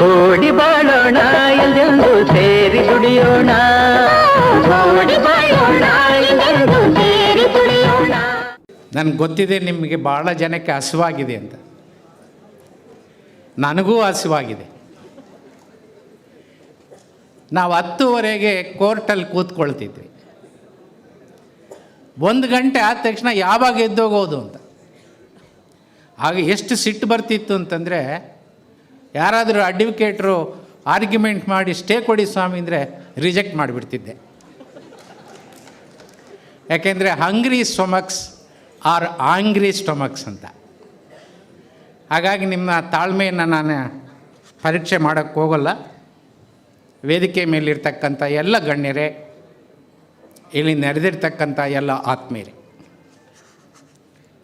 ಕೂಡಿ ಬಾಳೋಣ ಎಲ್ಲೆಂದು ಸೇರಿ ದುಡಿಯೋಣ. ಕೂಡಿ ಬಾಳೋಣ ಎಲ್ಲೆಂದು ಸೇರಿ ದುಡಿಯೋಣ. ನನಗೆ ಗೊತ್ತಿದೆ ನಿಮಗೆ ಭಾಳ ಜನಕ್ಕೆ ಹಸಿವಾಗಿದೆ ಅಂತ. ನನಗೂ ಹಸಿವಾಗಿದೆ. ನಾವು ಹತ್ತುವರೆಗೆ ಕೋರ್ಟಲ್ಲಿ ಕೂತ್ಕೊಳ್ತಿದ್ವಿ. ಒಂದು ಗಂಟೆ ಆದ ತಕ್ಷಣ ಯಾವಾಗ ಎದ್ದೋಗೋದು ಅಂತ. ಆಗ ಎಷ್ಟು ಸಿಟ್ಟು ಬರ್ತಿತ್ತು ಅಂತಂದರೆ ಯಾರಾದರೂ ಅಡ್ವೊಕೇಟ್ರು ಆರ್ಗ್ಯುಮೆಂಟ್ ಮಾಡಿ ಸ್ಟೇ ಕೊಡಿ ಸ್ವಾಮಿ ಅಂದರೆ ರಿಜೆಕ್ಟ್ ಮಾಡಿಬಿಡ್ತಿದ್ದೆ. ಯಾಕೆಂದರೆ ಹಂಗ್ರಿ ಸ್ಟೊಮಕ್ಸ್ ಆರ್ ಆಂಗ್ರಿ ಸ್ಟೊಮಕ್ಸ್ ಅಂತ. ಹಾಗಾಗಿ ನಿಮ್ಮ ತಾಳ್ಮೆಯನ್ನು ನಾನು ಪರೀಕ್ಷೆ ಮಾಡೋಕ್ಕೆ ಹೋಗಲ್ಲ. ವೇದಿಕೆ ಮೇಲಿರ್ತಕ್ಕಂಥ ಎಲ್ಲ ಗಣ್ಯರೇ, ಇಲ್ಲಿ ನೆರೆದಿರ್ತಕ್ಕಂಥ ಎಲ್ಲ ಆತ್ಮೀಯರೇ.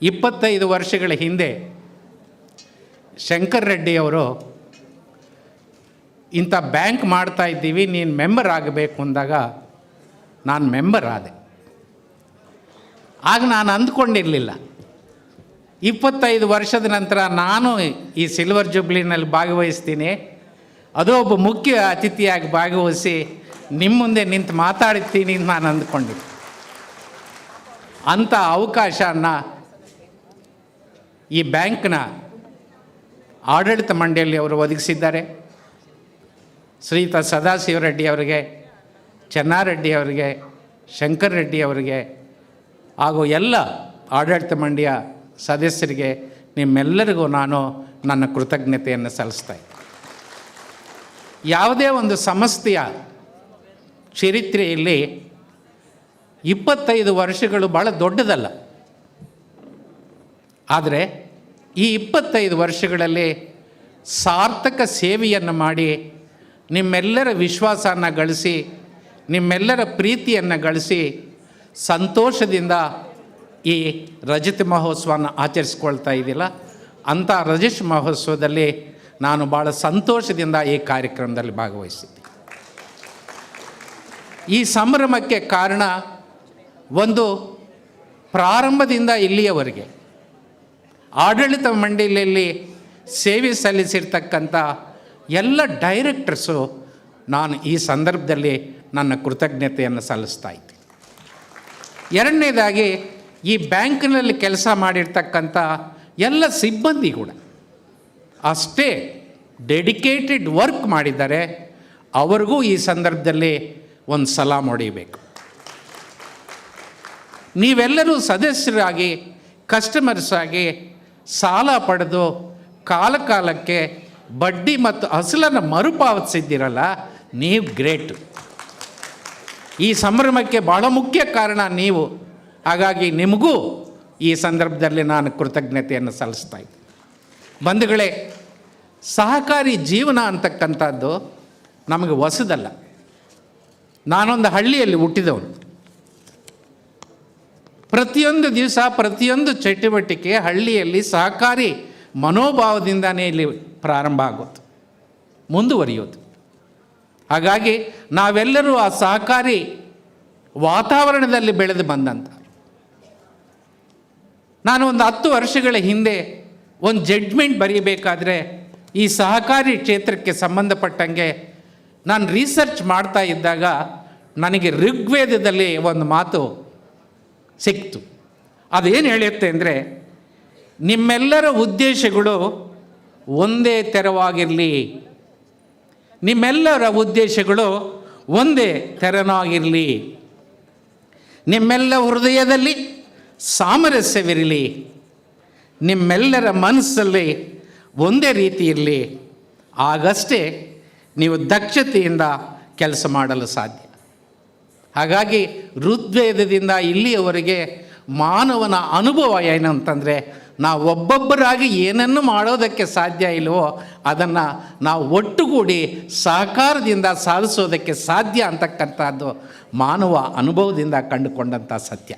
ಇಪ್ಪತ್ತೈದು ವರ್ಷಗಳ ಹಿಂದೆ ಶಂಕರ್ ರೆಡ್ಡಿಯವರು ಇಂಥ ಬ್ಯಾಂಕ್ ಮಾಡ್ತಾ ಇದ್ದೀವಿ, ನೀನು ಮೆಂಬರ್ ಆಗಬೇಕು ಅಂದಾಗ ನಾನು ಮೆಂಬರ್ ಆದೆ. ಆಗ ನಾನು ಅಂದ್ಕೊಂಡಿರಲಿಲ್ಲ. ಇಪ್ಪತ್ತೈದು ವರ್ಷದ ನಂತರ ನಾನು ಈ ಸಿಲ್ವರ್ ಜುಬ್ಲಿನಲ್ಲಿ ಭಾಗವಹಿಸ್ತೀನಿ. ಅದು ಒಬ್ಬ ಮುಖ್ಯ ಅತಿಥಿಯಾಗಿ ಭಾಗವಹಿಸಿ ನಿಮ್ಮ ಮುಂದೆ ನಿಂತು ಮಾತಾಡ್ತೀನಿ ನಾನು ಅಂದ್ಕೊಂಡಿದ್ದೆ. ಅಂಥ ಅವಕಾಶನ ಈ ಬ್ಯಾಂಕ್ನ ಆಡಳಿತ ಮಂಡಳಿ ಅವರು ಒದಗಿಸಿದ್ದಾರೆ. ಶ್ರೀಯುತ ಸದಾಶಿವ ರೆಡ್ಡಿ ಅವರಿಗೆ, ಚೆನ್ನಾರೆಡ್ಡಿ ಅವರಿಗೆ, ಶಂಕರ್ ರೆಡ್ಡಿ ಅವರಿಗೆ, ಹಾಗೂ ಎಲ್ಲ ಆಡಳಿತ ಮಂಡಳಿಯ ಸದಸ್ಯರಿಗೆ ನಿಮ್ಮೆಲ್ಲರಿಗೂ ನಾನು ನನ್ನ ಕೃತಜ್ಞತೆಯನ್ನು ಸಲ್ಲಿಸ್ತಾ ಯಾವುದೇ ಒಂದು ಸಂಸ್ಥೆಯ ಚರಿತ್ರೆಯಲ್ಲಿ ಇಪ್ಪತ್ತೈದು ವರ್ಷಗಳು ಭಾಳ ದೊಡ್ಡದಲ್ಲ. ಆದರೆ ಈ ಇಪ್ಪತ್ತೈದು ವರ್ಷಗಳಲ್ಲಿ ಸಾರ್ಥಕ ಸೇವೆಯನ್ನು ಮಾಡಿ ನಿಮ್ಮೆಲ್ಲರ ವಿಶ್ವಾಸನ ಗಳಿಸಿ, ನಿಮ್ಮೆಲ್ಲರ ಪ್ರೀತಿಯನ್ನು ಗಳಿಸಿ ಸಂತೋಷದಿಂದ ಈ ರಜತ ಮಹೋತ್ಸವನ ಆಚರಿಸ್ಕೊಳ್ತಾ ಇದ್ದಿಲ್ಲ ಅಂಥ ರಜತ್ ಮಹೋತ್ಸವದಲ್ಲಿ ನಾನು ಭಾಳ ಸಂತೋಷದಿಂದ ಈ ಕಾರ್ಯಕ್ರಮದಲ್ಲಿ ಭಾಗವಹಿಸಿದ್ದೆ. ಈ ಸಂಭ್ರಮಕ್ಕೆ ಕಾರಣ ಒಂದು ಪ್ರಾರಂಭದಿಂದ ಇಲ್ಲಿಯವರೆಗೆ ಆಡಳಿತ ಮಂಡಳಿಯಲ್ಲಿ ಸೇವೆ ಸಲ್ಲಿಸಿರ್ತಕ್ಕಂಥ ಎಲ್ಲ ಡೈರೆಕ್ಟರ್ಸು ನಾನು ಈ ಸಂದರ್ಭದಲ್ಲಿ ನನ್ನ ಕೃತಜ್ಞತೆಯನ್ನು ಸಲ್ಲಿಸ್ತಾ ಇದ್ದೀನಿ. ಎರಡನೇದಾಗಿ ಈ ಬ್ಯಾಂಕ್ನಲ್ಲಿ ಕೆಲಸ ಮಾಡಿರ್ತಕ್ಕಂಥ ಎಲ್ಲ ಸಿಬ್ಬಂದಿ ಕೂಡ ಅಷ್ಟೇ ಡೆಡಿಕೇಟೆಡ್ ವರ್ಕ್ ಮಾಡಿದ್ದಾರೆ. ಅವ್ರಿಗೂ ಈ ಸಂದರ್ಭದಲ್ಲಿ ಒಂದು ಸಲಾಮ್ ಹೊಡಿಬೇಕು. ನೀವೆಲ್ಲರೂ ಸದಸ್ಯರಾಗಿ ಕಸ್ಟಮರ್ಸ್ ಆಗಿ ಸಾಲ ಪಡೆದು ಕಾಲ ಕಾಲಕ್ಕೆ ಬಡ್ಡಿ ಮತ್ತು ಅಸಲನ್ನು ಮರುಪಾವತಿಸಿದ್ದೀರಲ್ಲ ನೀವು ಗ್ರೇಟ್. ಈ ಸಂಭ್ರಮಕ್ಕೆ ಭಾಳ ಮುಖ್ಯ ಕಾರಣ ನೀವು. ಹಾಗಾಗಿ ನಿಮಗೂ ಈ ಸಂದರ್ಭದಲ್ಲಿ ನಾನು ಕೃತಜ್ಞತೆಯನ್ನು ಸಲ್ಲಿಸ್ತಾ ಇದ್ದೆ. ಬಂಧುಗಳೇ, ಸಹಕಾರಿ ಜೀವನ ಅಂತಕ್ಕಂಥದ್ದು ನಮಗೆ ಹೊಸದಲ್ಲ. ನಾನೊಂದು ಹಳ್ಳಿಯಲ್ಲಿ ಹುಟ್ಟಿದವನು. ಪ್ರತಿಯೊಂದು ದಿವಸ ಪ್ರತಿಯೊಂದು ಚಟುವಟಿಕೆ ಹಳ್ಳಿಯಲ್ಲಿ ಸಹಕಾರಿ ಮನೋಭಾವದಿಂದನೇ ಇಲ್ಲಿ ಪ್ರಾರಂಭ ಆಗೋದು, ಮುಂದುವರಿಯೋದು. ಹಾಗಾಗಿ ನಾವೆಲ್ಲರೂ ಆ ಸಹಕಾರಿ ವಾತಾವರಣದಲ್ಲಿ ಬೆಳೆದು ಬಂದಂಥ ನಾನು ಒಂದು ಹತ್ತು ವರ್ಷಗಳ ಹಿಂದೆ ಒಂದು ಜಡ್ಜ್ಮೆಂಟ್ ಬರೀಬೇಕಾದ್ರೆ ಈ ಸಹಕಾರಿ ಕ್ಷೇತ್ರಕ್ಕೆ ಸಂಬಂಧಪಟ್ಟಂಗೆ ನಾನು ರಿಸರ್ಚ್ ಮಾಡ್ತಾ ಇದ್ದಾಗ ನನಗೆ ಋಗ್ವೇದದಲ್ಲಿ ಒಂದು ಮಾತು ಸಿಕ್ತು. ಅದೇನು ಹೇಳುತ್ತೆ ಅಂದರೆ ನಿಮ್ಮೆಲ್ಲರ ಉದ್ದೇಶಗಳು ಒಂದೇ ತೆರವಾಗಿರಲಿ. ನಿಮ್ಮೆಲ್ಲರ ಉದ್ದೇಶಗಳು ಒಂದೇ ತೆರನಾಗಿರಲಿ. ನಿಮ್ಮೆಲ್ಲ ಹೃದಯದಲ್ಲಿ ಸಾಮರಸ್ಯವಿರಲಿ. ನಿಮ್ಮೆಲ್ಲರ ಮನಸ್ಸಲ್ಲಿ ಒಂದೇ ರೀತಿ ಇರಲಿ. ಆಗಷ್ಟೇ ನೀವು ದಕ್ಷತೆಯಿಂದ ಕೆಲಸ ಮಾಡಲು ಸಾಧ್ಯ. ಹಾಗಾಗಿ ಋಗ್ವೇದದಿಂದ ಇಲ್ಲಿಯವರೆಗೆ ಮಾನವನ ಅನುಭವ ಏನು ಅಂತಂದರೆ ನಾವು ಒಬ್ಬೊಬ್ಬರಾಗಿ ಏನನ್ನು ಮಾಡೋದಕ್ಕೆ ಸಾಧ್ಯ ಇಲ್ಲವೋ ಅದನ್ನು ನಾವು ಒಟ್ಟುಗೂಡಿ ಸಹಕಾರದಿಂದ ಸಾಧಿಸೋದಕ್ಕೆ ಸಾಧ್ಯ ಅಂತಕ್ಕಂಥದ್ದು ಮಾನವ ಅನುಭವದಿಂದ ಕಂಡುಕೊಂಡಂಥ ಸತ್ಯ.